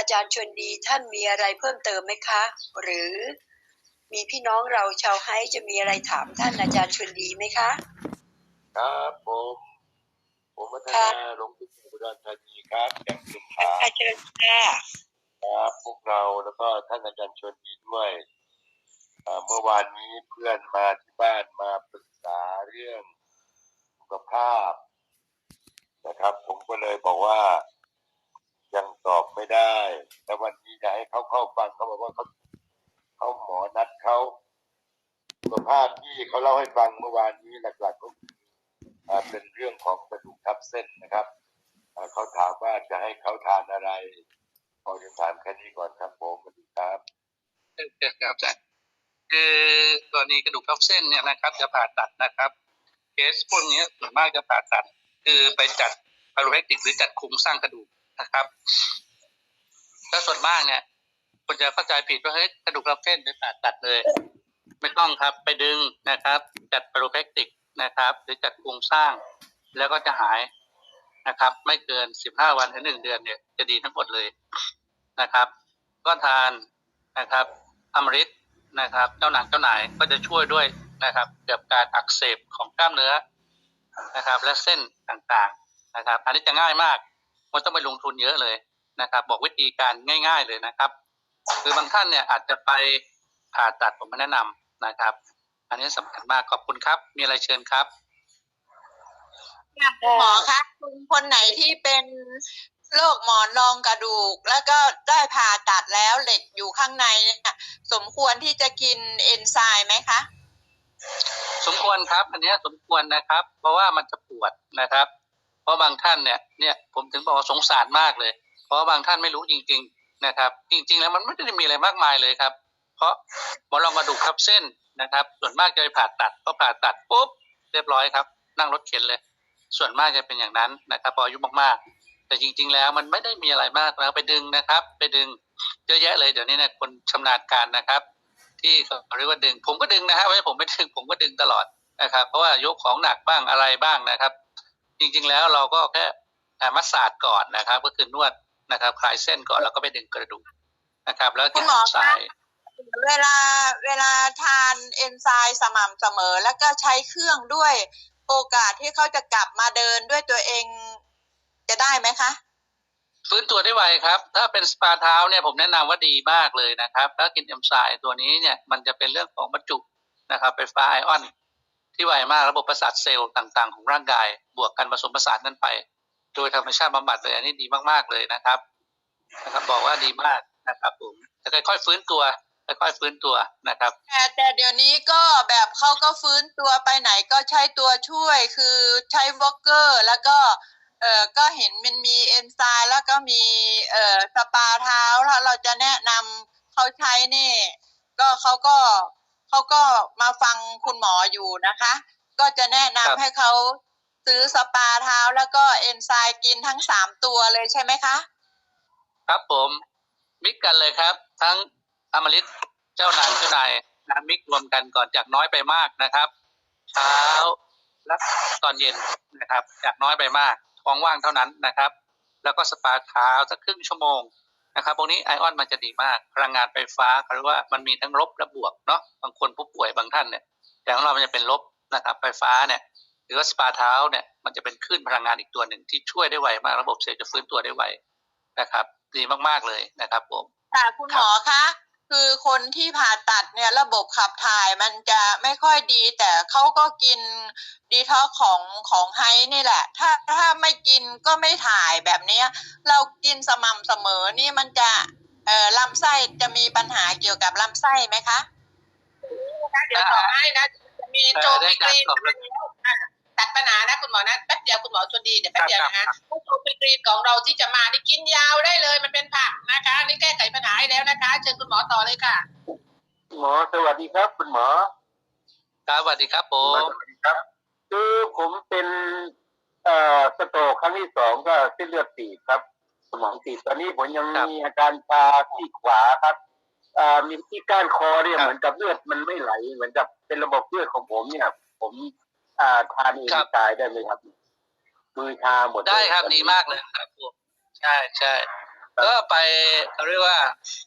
อาจารย์ชวนดีท่านมีอะไรเพิ่มเติมไหมคะ หรือมีพี่น้องเราชาวไฮจะมีอะไรถามท่านอาจารย์ชวนดีไหมคะ ครับผมผมวัฒค่ะนาหลวงปู่อุดรธานีครับจากสุขาอาจารย์ค่ะครับพวกเราแล้วก็ท่านอาจารย์ชวนดีด้วยอ่าเมื่อวานนี้เพื่อนมาที่บ้านมาปรึกษาเรื่องสุขภาพนะครับ ผมก็เลยบอกว่า ยังตอบไม่ได้ แต่วันนี้จะให้เขาเข้าฟังเขาบอกว่าเขาเขาหมอนัดเขาสุขภาพที่เขาเล่าให้ฟังเมื่อวานนี้หลักๆก็เป็นเรื่องของกระดูกทับเส้นนะครับเขาถามว่าจะให้เขาทานอะไรขอจะถามแค่นี้ก่อนครับผมสวัสดีครับครับอาจารย์คือกรณีกระดูกทับเส้นเนี่ยนะครับ จะผ่าตัดนะครับเคสพวกนี้ส่วนมากจะผ่าตัด คือไปจัดพาโลเทคติกหรือจัดโครงสร้างกระดูก นะครับ แล้วส่วนมากเนี่ยคนจะเข้าใจผิดว่าเฮ้ยกระดูกทับเส้นไปผ่าตัดเลย ไม่ต้องครับไปดึงนะครับ จัดพาโลเทคติกนะครับ หรือจัดโครงสร้าง แล้วก็จะหายนะครับ ไม่เกินสิบห้าวันถึงหนึ่งเดือนเนี่ยจะดีทั้งหมดเลยนะครับ ก็ทานนะครับอมฤตนะครับ เจ้าหนังเจ้าหนายก็จะช่วยด้วยนะครับเกี่ยวกับการอักเสบของกล้ามเนื้อนะครับ และเส้นต่างๆนะครับ อันนี้จะง่ายมาก ไมันต้องไปลงทุนเยอะเลยนะครับ บอกวิธีการง่าย ๆเลยนะครับ คือบางท่านเนี่ยอาจจะไปผ่าตัดผมไม่แนะนำนะครับ อันนี้สำคัญมากขอบคุณครับ มีอะไรเชิญครับค่ะคุณหมอคะคุณคนไหนที่เป็นโรคหมอนรองกระดูก แล้วก็ได้ผ่าตัดแล้วเหล็กอยู่ข้างในเนี่ยสมควรที่จะกินเอนไซม์ไหมคะ สมควรครับ อันเนี้ยสมควรนะครับ เพราะว่ามันจะปวดนะครับเพ ราะบางท่านเนี่ยเนี่ยผมถึงบอกว่าสงสารมากเลย เพราะบางท่านไม่รู้จริง ๆนะครับ จริง ๆ แล้วมันไม่ได้มีอะไรมากมายเลยครับ เพราะหมอนรองกระดูกทับเส้นนะครับ ส่วนมากจะไปผ่าตัดพอผ่าตัดปุ๊บเรียบร้อยครับ นั่งรถเข็นเลย ส่วนมากจะเป็นอย่างนั้นนะครับพออายุมากๆ แต่จริง ๆ แล้วมันไม่ได้มีอะไรมากแล้วไปดึงนะครับ ไปดึงเยอะแยะเลยเดี๋ยวนี้เนี่ยคนชำนาญการนะครับ ที่เขาเรียกว่าดึง ผมก็ดึงนะฮะไม่ใช่ผมไม่ดึงผมก็ดึงตลอดนะครับ เพราะว่ายกของหนักบ้างอะไรบ้างนะครับ จริงๆแล้วเราก็แค่อ่ามัสสาดก่อนนะครับ ก็คือนวดนะครับคลายเส้นก่อนแล้วก็ไปดึงกระดูกนะครับ แล้วคุกิณนหมอคะสายเวลาเวลาทานเอนไซม์สม่ำเสมอ แล้วก็ใช้เครื่องด้วยโอกาสที่เขาจะกลับมาเดินด้วยตัวเองจะได้ไหมคะ ฟื้นตัวได้ไวครับ ถ้าเป็นสปาเท้าเนี่ยผมแนะนำว่าดีมากเลยนะครับ ถ้ากินเอ็มไซม์ตัวนี้เนี่ยมันจะเป็นเรื่องของบรรจุนะครับไฟฟ้าไอออน ที่ไวมากระบบประสาทเซลล์ต่างๆ ของร่างกาย บวกกันผสมผสานกันไป โดยธรรมชาติบำบัดเลยอันนี้ดีมากๆเลยนะครับนะครับ บอกว่าดีมากนะครับผมจะค่อยๆฟื้นตัวค่อยๆฟื้นตัวนะครับแต่แต่เดี๋ยวนี้ก็แบบเขาก็ฟื้นตัวไปไหนก็ใช้ตัวช่วยคือใช้วอลเกอร์แล้วก็เออก็เห็นมันมีเอนไซม์แล้วก็มีเอ่อสปาเท้าถ้าเราจะแนะนำเขาใช้นี่ ก็เขาก็ เขาก็มาฟังคุณหมออยู่นะคะ ก็จะแนะนำครับให้เขาซื้อสปาเท้าแล้วก็เอนไซม์กินทั้งสามตัวเลยใช่ไหมคะ ครับผมมิกกันเลยครับ ทั้งอมฤตเจ้านางเจ้านายนะมิกรวมกันก่อนจากน้อยไปมากนะครับ เช้าและตอนเย็นนะครับ จากน้อยไปมากท้องว่างเท่านั้นนะครับ แล้วก็สปาเท้าสักครึ่งชั่วโมง นะครับพวกนี้ไอออนมันจะดีมากพลังงานไฟฟ้าเขาเรียกว่ามันมีทั้งลบและบวกเนาะบางคนผู้ป่วยบางท่านเนี่ยแต่ของเรามันจะเป็นลบนะครับไฟฟ้าเนี่ยหรือว่าสปาเท้าเนี่ยมันจะเป็นคลื่นพลังงานอีกตัวหนึ่งที่ช่วยได้ไวมากระบบเซลล์จะฟื้นตัวได้ไวนะครับ ดีมากๆเลยนะครับผมค่ะคุณหมอคะ คือคนที่ผ่าตัดเนี่ยระบบขับถ่ายมันจะไม่ค่อยดี แต่เขาก็กินดีท็อกของของไฮนี่แหละ ถ้าถ้าไม่กินก็ไม่ถ่ายแบบเนี้ยเรากินสม่ำเสมอนี่มันจะเอ่อลำไส้จะมีปัญหาเกี่ยวกับลำไส้ไหมคะเดี๋ยวต่อให้นะจะมีโจได้มิครักบรีนขอบคุณอะ ตัดปัญหานะคุณหมอนะแป๊บเดียวคุณหมอชวนดีเดี๋ยวแป๊บเดียวนะครัฮะบผู้โจมิกรีนของเราที่จะมานี่กินยาวได้เลย มันเป็นผักนะคะนี่แก้ไขปัญหาให้แล้วนะคะ เชิญคุณหมอต่อเลยค่ะ หมอสวัสดีครับ คุณหมอครับสวัสดีครับผสมวัสดีครับ คือผมเป็นเอ่อสโตรกครั้งที่สองก็เส้นเลือดตีบครับ สมองตีบตอนนี้ผมยังครับมีอาการชาที่ขวาครับอ่ามีที่ก้านคอเนี่ยครับเหมือนกับเลือดมันไม่ไหล เหมือนกับเป็นระบบเลือดของผมเนี่ย ผม อ่าทานเองครับตายได้ไหมครับมือชาหมดเลยได้ครับตอนดีนี้มากเลยครับผมใช่ใช่ก็ไปเรียกว่า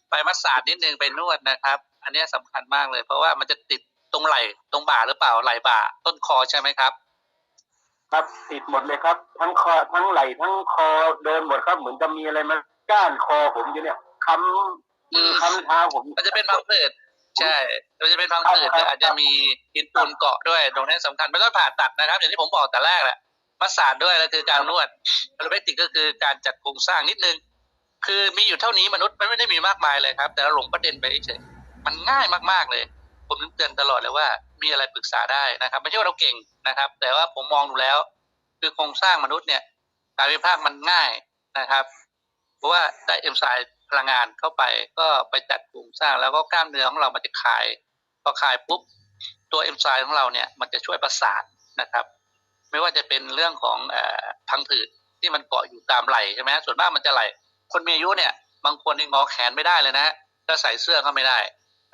ไปมัสสาดนิดนึงไปนวดนะครับ อันเนี้ยสำคัญมากเลย เพราะว่ามันจะติดตรงไหล่ตรงบ่าหรือเปล่าไหล่บ่า ต้นคอใช่ไหมครับ ครับติดหมดเลยครับ ทั้งคอทั้งไหล่ทั้งคอเดินหมดครับเหมือนจะมีอะไรมาก้านคอผมอยู่เนี่ยคำอืมคำเท้าผมมันจะเป็นพังผืด ใช่มันจะเป็นพังผืดครับแต่อาจจะมีหินปูนเกาะด้วยตรงนี้สำคัญไม่ต้องผ่าตัดนะครับ อย่างที่ผมบอกแต่แรกแหละมัสสาดด้วยแล้วคือการนวดอโรเบติกก็คือการจัดโครงสร้างนิดนึง คือมีอยู่เท่านี้มนุษย์มันไม่ได้มีมากมายเลยครับ แต่เราหลงประเด็นไปเฉยมันง่ายมากๆเลย ผมถึงเตือนตลอดเลยว่า มีอะไรปรึกษาได้นะครับไม่ใช่ว่าเราเก่งนะครับ แต่ว่าผมมองดูแล้ว คือโครงสร้างมนุษย์เนี่ยการวิพากษ์มันง่ายนะครับ เพราะว่าได้เอนไซม์ พลังงานเข้าไปก็ไปจัดโครงสร้างแล้วก็กล้ามเนื้อของเรามันจะคลายพอคลายปุ๊บตัวเอนไซม์ของเราเนี่ยมันจะช่วยประสานนะครับ ไม่ว่าจะเป็นเรื่องของเอ่อพังผืดที่มันเกาะอยู่ตามไหล่ใช่ไหมส่วนมากมันจะไหล่คนมีอายุเนี่ย บางคนนี่งอแขนไม่ได้เลยนะฮะก็ใส่เสื้อก็ไม่ได้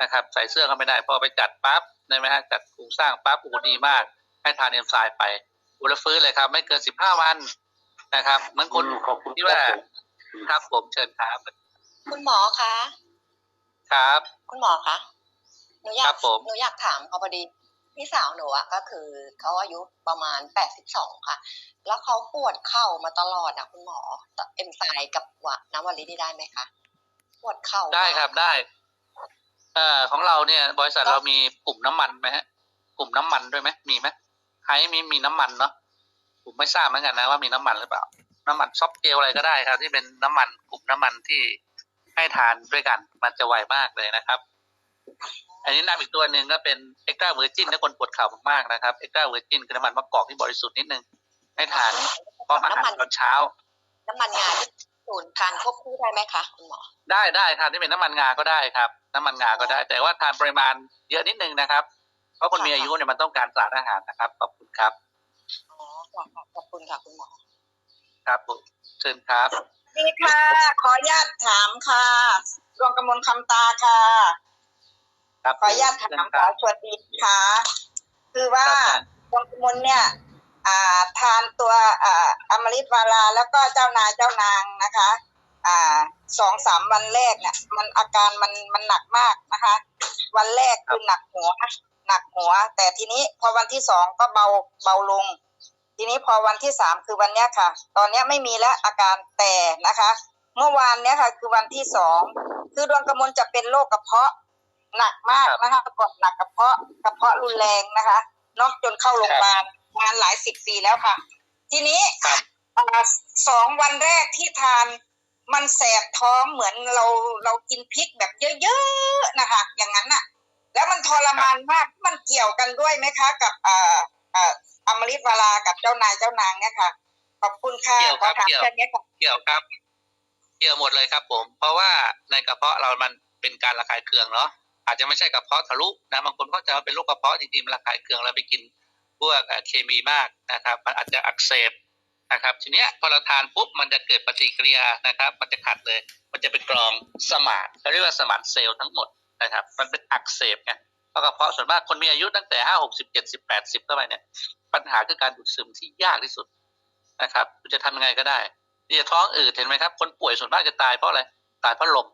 นะครับ ใส่เสื้อก็ไม่ได้พอไปจัดปั๊บได้ไหมฮะจัดโครงสร้างปั๊บโอ้โหดีมาก ให้ทานเอนไซม์ไปอุลฟื้นเลยครับ ไม่เกินสิบห้าวันนะครับเหมือนคนอืมขอบคุณที่ครัว่าบผมครับผมเชิญครับ คุณหมอคะครับ คุณหมอคะหนูอยาครักบผม หนูอยากถามเขาพอดีพี่สาวหนูอะก็คือเขาอายุประมาณแปดสิบสองค่ะ แล้วเขาปวดเข่ามาตลอดอะคุณหมอเอ็มไซม์กับวะน้ำวันลินี่ได้ไหมคะปวดเข่าได้ครับได้ เอ่อของเราเนี่ย บริษัทเรามีกลุ่มน้ำมันไหมฮะกลุ่มน้ำมันด้วยไหมมีไหมใครมีมีน้ำมันเนาะผมไม่ทราบเหมือนกันนะว่ามีน้ำมันหรือเปล่า น้ำมันซอฟต์เจลอะไรก็ได้ครับ ที่เป็นน้ำมันกลุ่มน้ำมันที่ ให้ทานด้วยกัน มันจะไวมากเลยนะครับ อันนี้น้ำอีกตัวหนึ่งก็เป็นเอ็กตร้าเวอร์จินถ้าคนปวดเข่ามากๆนะครับเอ็กตร้าเวอร์จินคือน้ำมันมะกอกที่บริสุทธิ์นิดนึงให้ทานพร้อมอาหารตอนเช้า น้ำมันงาที่ศูนย์การควบคู่ได้ไหมคะคุณหมอได้ได้ทานที่เป็นน้ำมันงาก็ได้ครับ น้ำมันงาก็ได้ แต่ว่าทานปริมาณเยอะนิดนึงนะครับ เพราะคนมีอายุเนี่ยมันต้องการสารอาหารนะครับขอบคุณครับอ๋อค่ะขอบคุณค่ะคุณหมอครับผมเชิญครับ ดีค่ะ ขออนุญาตถามค่ะดวงกมลคำตาค่ะ ครับขออนุญาตถามเชิญขคอรับชวนดีค่ะ คือว่าครับดวงกมลเนี่ยอ่าทานตัวอ่าอมฤตวาลาแล้วก็เจ้านายเจ้านางนะคะ อ่าสองสามวันแรกเนี่ย มันอาการมันมันหนักมากนะคะ วันแรกคือหนักหัวหนักหัว แต่ทีนี้พอวันที่สองก็เบาเบาลง ทีนี้พอวันที่สามคือวันเนี้ยค่ะ ตอนเนี้ยไม่มีแล้วอาการแต่นะคะ เมื่อวานเนี้ยค่ะคือวันที่สองคือดวงกระมวลจะเป็นโรคกระเพาะหนักมากนะคะกดหนักกระเพาะกระเพาะรุนแรงนะคะ นอกจนเข้าโรงพยาบาลงานหลายสิบปีแล้วค่ะ ทีนี้ครับอ่าสองวันแรกที่ทานมันแสบท้องเหมือนเราเรากินพริกแบบเยอะๆนะคะ อย่างนั้นน่ะ แล้วมันทรมานมากมันเกี่ยวกันด้วยไหมคะ กับ อ่าอ่าอมฤตวาลากับเจ้านายเจ้านางเนี่ยค่ะ ขอบคุณค่ะเกี่ยวขคอรับถามเกี่ยวแค่นี้ค่ะเกี่ยวครับ เกี่ยวหมดเลยครับ ผม เพราะว่าในกระเพาะเรามันเป็นการระคายเคืองเนาะอาจจะไม่ใช่กระเพาะทะลุนะบางคนก็จะว่าเป็นโรคกระเพาะจริงๆมันระคายเคืองเราไปกินพวกเอ่อเคมีมากนะครับ มันอาจจะอักเสบนะครับ ทีเนี้ยพอเราทานปุ๊บมันจะเกิดปฏิกิริยานะครับ มันจะขัดเลย มันจะเป็นกรองสมานเขาเรียกว่าสมานเซลล์ทั้งหมดนะครับ มันเป็นอักเสบไง เพราะกระเพาะส่วนมากคนมีอายุตั้งแต่ห้าหกสิบเจ็ดสิบแปดสิบเข้าไปเนี่ย ปัญหาคือการดูดซึมที่ยากที่สุดนะครับคุณจะทำยังไงก็ได้ที่จะท้องอืดเห็นไหมครับ คนป่วยส่วนมากจะตายเพราะอะไรตายเพราะลม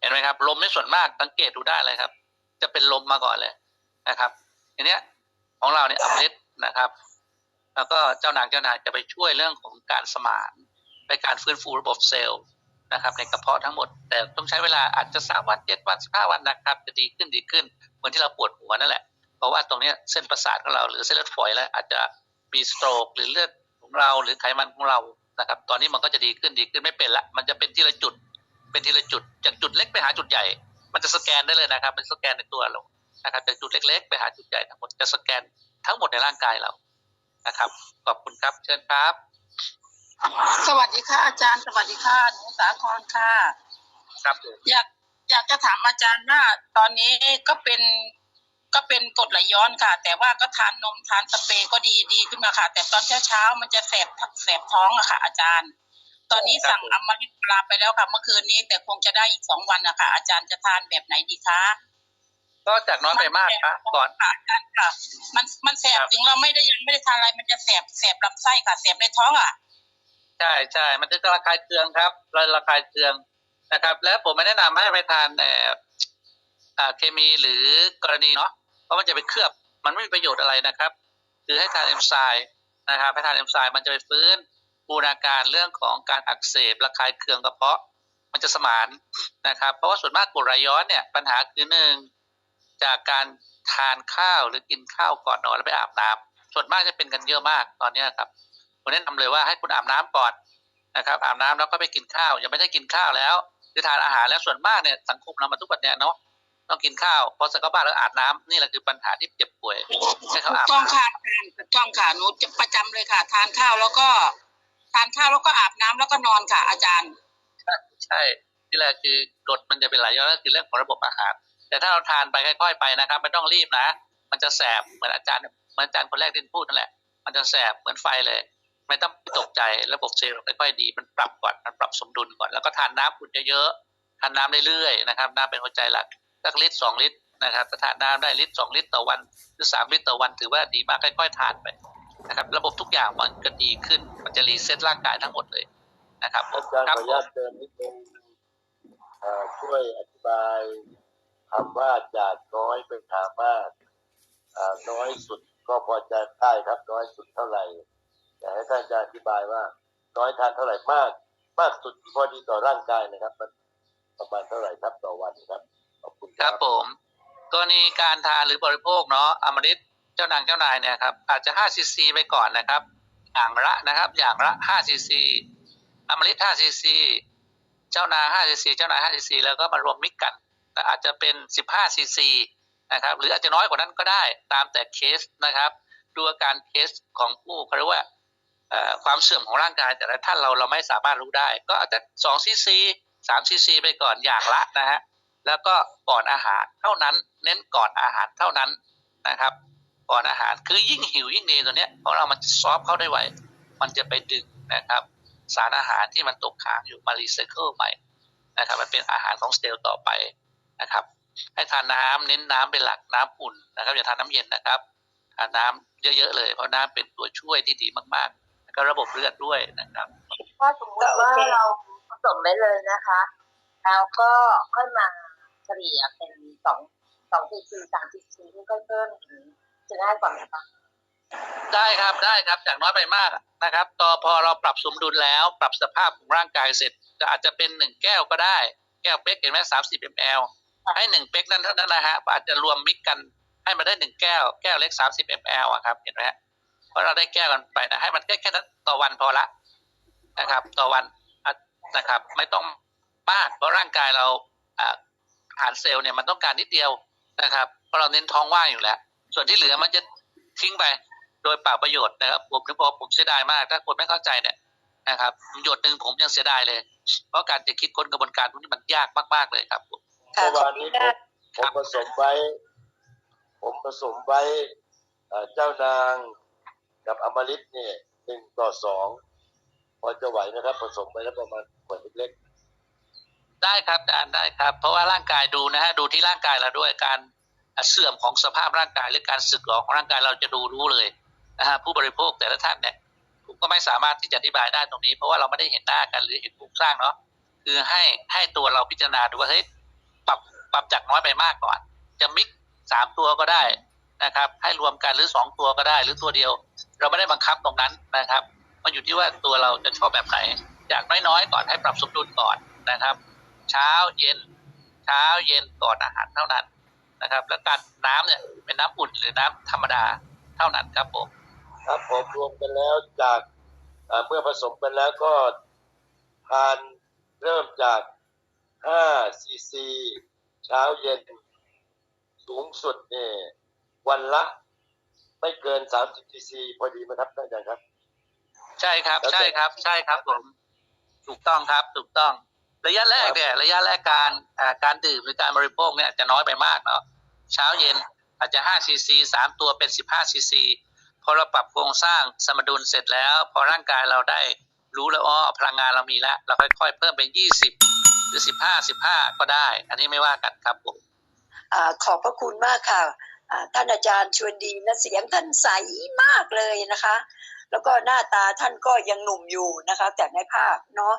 เห็นไหมครับ ลมไม่ส่วนมากสังเกตดูได้เลยครับ จะเป็นลมมาก่อนเลยนะครับทีเนี้ยของเราเนี่ยอมฤตนะครับ แล้วก็เจ้านางเจ้านายจะไปช่วยเรื่องของการสมานในการฟื้นฟูระบบเซลล์นะครับ ในกระเพาะทั้งหมด แต่ต้องใช้เวลาอาจจะสามวันเจ็ดวันสิบห้าวันนะครับ จะดีขึ้นดีขึ้น เหมือนที่เราปวดหัวนั่นแหละ เพราะว่าตรงเนี้ยเส้นประสาทของเราหรือเส้นเลือดฝอยแล้วอาจจะมีสโตรกหรือเลือดของเราหรือไขมันของเรานะครับ ตอนนี้มันก็จะดีขึ้นดีขึ้นไม่เป็นละ มันจะเป็นทีละจุด เป็นทีละจุด จากจุดเล็กไปหาจุดใหญ่ มันจะสแกนได้เลยนะครับมันสแกนในตัวเรานะครับจากจุดเล็ก ๆ ไปหาจุดใหญ่ทั้งหมดจะสแกนทั้งหมดในร่างกายเรานะครับ ขอบคุณครับเชิญครับ สวัสดีค่ะอาจารย์ สวัสดีค่ะหนูสาครค่ะ ครับผมอยาก อยากจะถามอาจารย์ว่าตอนนี้ก็เป็นก็เป็นกรดไหลย้อนค่ะ แต่ว่าก็ทานนมทานสเปรย์ก็ดีดีขึ้นมาค่ะ แต่ตอนเช้าเช้าๆมันจะแสบแสบท้องอะค่ะ อาจารย์ ตอนนี้สั่งอมฤตปลาไปแล้วค่ะ เมื่อคืนนี้ แต่คงจะได้อีกสองวันนะคะอาจารย์จะทานแบบไหนดีคะก็จากน้อยไปมากครับก่อนค่ะอาจารย์ค่ะ มันมันแสบครับถึงเราไม่ได้ยังไม่ได้ทานอะไร มันจะแสบแสบลำไส้ค่ะแสบในท้องอะใช่ใช่มันจะระคายเคืองครับระระคายเคือง นะครับ และผมไม่แนะนำให้ไปทานแต่อ่าเคมีหรือกรณีเนาะเพราะมันจะไปเคลือบมันไม่มีประโยชน์อะไรนะครับ คือให้ทานเอนไซม์นะครับให้ทานเอนไซม์มันจะไปฟื้นบูรณาการเรื่องของการอักเสบระคายเคืองกระเพาะมันจะสมานนะครับ เพราะว่าส่วนมากกรดไหลย้อนเนี่ยปัญหาคือหนึ่งจากการทานข้าวหรือกินข้าวก่อนนอนแล้วไปอาบน้ำส่วนมากจะเป็นกันเยอะมากตอนนี้ครับผมแนะนำเลยว่าให้คุณอาบน้ำก่อนนะครับอาบน้ำแล้วก็ไปกินข้าวยังไม่ได้กินข้าวแล้ว หรือทานอาหารแล้วส่วนมากเนี่ยสังคมเรามาทุกวันเนี่ยเนาะต้องกินข้าวพอสักกบ้านแล้วอาบน้ำนี่แหละคือปัญหาที่เจ็บป่วยให้เขาถูกอาบต้องน้ำค่ะอาจารย์ถูกต้องค่ะหนูจะประจำเลยค่ะ ทานข้าวแล้วก็ ทานข้าวแล้วก็อาบน้ำแล้วก็นอนค่ะ อาจารย์ ใช่ที่แรกคือกรดมันจะเป็นไหลย้อนก็คือเรื่องของระบบอาหาร แต่ถ้าเราทานไปค่อยๆไปนะครับไม่ต้องรีบนะมันจะแสบเหมือนอาจารย์เหมือนอาจารย์คนแรกที่พูดนั่นแหละ มันจะแสบเหมือนไฟเลย ไม่ต้องตกใจระบบเซลล์ค่อยๆดี มันปรับก่อนมันปรับสมดุลก่อนแล้วก็ทานน้ำอุ่นเยอะๆทานน้ำเรื่อยๆนะครับน้ำเป็นหัวใจหลักสักลิตรสองลิตรนะครับถ้าทานน้ำได้ลิตรสองลิตรต่อวัน หรือสามลิตรต่อวัน ถือว่าดีมากค่อยๆทานไปนะครับ ระบบทุกอย่างมันก็ดีขึ้นมันจะรีเซ็ตร่างกายทั้งหมดเลยนะครับผมอาจารย์คขรัอบอนุญาตเติมนิดนึงเอ่อช่วยอธิบายคำว่าจากน้อยไปหามากอ่าน้อยสุดก็พอจะได้ครับน้อยสุดเท่าไหร่ อยากให้ท่านอาจารย์อธิบายว่า น้อยทานเท่าไหร่มาก มากสุดที่พอดีต่อร่างกายนะครับมันประมาณเท่าไหร่ครับต่อวันครับขอบคุณครับผมกรณีการทานหรือบริโภคเนาะอมฤตเจ้านางเจ้านายเนี่ยครับอาจจะ5ซีซีไปก่อนนะครับ อย่างละนะครับ อย่างละ5ซีซีอมฤต5ซีซีเจ้านาง5ซีซีเจ้านาย5ซีซีแล้วก็มารวมมิกกันแต่อาจจะเป็น 15ซีซีนะครับหรืออาจจะน้อยกว่านั้นก็ได้ตามแต่เคสนะครับ ดูอาการเคสของผู้เขาเรียกว่า ความเสื่อมของร่างกาย แต่ละท่านเราเราไม่สามารถรู้ได้ ก็อาจจะ2ซีซี3ซีซีไปก่อนอย่างละนะฮะแล้วก็ก่อนอาหารเท่านั้น เน้นก่อนอาหารเท่านั้นนะครับ ก่อนอาหารคือยิ่งหิวยิ่งดีตัวเนี้ยเพราะเรามันซอฟเข้าได้ไวมันจะไปดึงนะครับ สารอาหารที่มันตกค้างอยู่มารีไซเคิลใหม่นะครับ มันเป็นอาหารของสเซลล์ต่อไปนะครับ ให้ทานน้ำเน้นน้ำเป็นหลักน้ำอุ่นนะครับอย่าทานน้ำเย็นนะครับทานน้ำเยอะๆเลย เพราะน้ำเป็นตัวช่วยที่ดีมากๆ ก็ระบบเลือดด้วยนะครับถ้าสมมติว่าเราผสมได้เลยนะคะ แล้วก็ค่อยมาเฉลี่ยเป็นสองสองซีซีสามซีซีที่ค่อยเพิ่มถึงจะง่ายกว่าไหมคะได้ครับได้ครับจากน้อยไปมากนะครับต่อพอเราปรับสมดุลแล้วปรับสภาพของร่างกายเสร็จก็อาจจะเป็นหนึ่งแก้วก็ได้ แก้วเป๊กเห็นไหมสามสิบมลให้หนึ่งเป๊กนั้นเท่านั้นนะฮะอาจจะรวมมิกกันให้มันได้หนึ่งแก้ว แก้วเล็กสามสิบมลอะครับเห็นไหมฮะ เพราะเราได้แก้วกันไปนะให้มันแค่แค่นั้นต่อวันพอละนะครับ ต่อวันอะนะครับ ไม่ต้องมากเพราะร่างกายเราอ่าอาหารเซลล์เนี่ยมันต้องการนิดเดียวนะครับ เพราะเราเน้นท้องว่างอยู่แล้ว ส่วนที่เหลือมันจะทิ้งไปโดยเปล่าประโยชน์นะครับผมถึงบอกผมเสียดายมาก ถ้าคนไม่เข้าใจเนี่ยนะครับหยดหนึ่งผมยังเสียดายเลย เพราะการจะคิดค้นกระบวนการพวกนี้มันยากมากๆเลยครับผมค่ะเมื่อขอวาบนคุนี้ณผมมากผมผสมไว้ ผมผสมไว้เอ่อเจ้านาง กับอมฤตเนี่ยหนึ่งต่อสองพอจะไหวนะครับ ผสมไปแล้วประมาณขวดเล็กๆได้ครับอาจารย์ได้ครับ เพราะว่าร่างกายดูนะฮะดูที่ร่างกายเราด้วยการเสื่อมของสภาพร่างกายหรือการสึกหรอของร่างกายเราจะดูรู้เลยนะฮะผู้บริโภคแต่ละท่านเนี่ยผมก็ไม่สามารถที่จะอธิบายได้ตรงนี้ เพราะว่าเราไม่ได้เห็นหน้ากันหรือเห็นโครงสร้างเนาะคือให้ให้ตัวเราพิจารณาดูว่าเฮ้ยปรับปรับจากน้อยไปมากก่อน จะมิกสามตัวก็ได้ นะครับ ให้รวมกันหรือสองตัวก็ได้ หรือตัวเดียว เราไม่ได้บังคับตรงนั้นนะครับ มันอยู่ที่ว่าตัวเราจะชอบแบบไหนจากน้อยๆก่อนให้ปรับสมดุลก่อนนะครับ เช้าเย็น เช้าเย็นก่อนอาหารเท่านั้นนะครับ แล้วการน้ำเนี่ยเป็นน้ำอุ่นหรือน้ำธรรมดาเท่านั้นครับผมครับผมรวมกันแล้วจากเอ่อเมื่อผสมกันแล้วก็ทานเริ่มจาก5ซีซีเช้าเย็นสูงสุดเนี่ย วันละไม่เกิน30ซีซีพอดีไหมครับท่านอาจารย์ครับ ใช่ครับ ใช่ครับ ใช่ครับผม ถูกต้องครับ ถูกต้อง ระยะแรกเนี่ย ระยะแรกการอ่าการดื่มหรือการบริโภคเนี่ยอาจจะน้อยไปมากเนาะ เช้าเย็นอาจจะ5ซีซีสามตัวเป็น 15ซีซีพอเราปรับโครงสร้างสมดุลเสร็จแล้ว พอร่างกายเราได้รู้แล้วอ้อพลังงานเรามีแล้ว เราค่อยๆ เพิ่มเป็น 20 หรือ 15 15 ก็ได้ อันนี้ไม่ว่ากันครับผมอ่าขอบพระคุณมากค่ะอ่า ท่านอาจารย์ชวนดีนะเสียงท่านใสมากเลยนะคะ แล้วก็หน้าตาท่านก็ยังหนุ่มอยู่นะคะแต่ในภาพเนาะ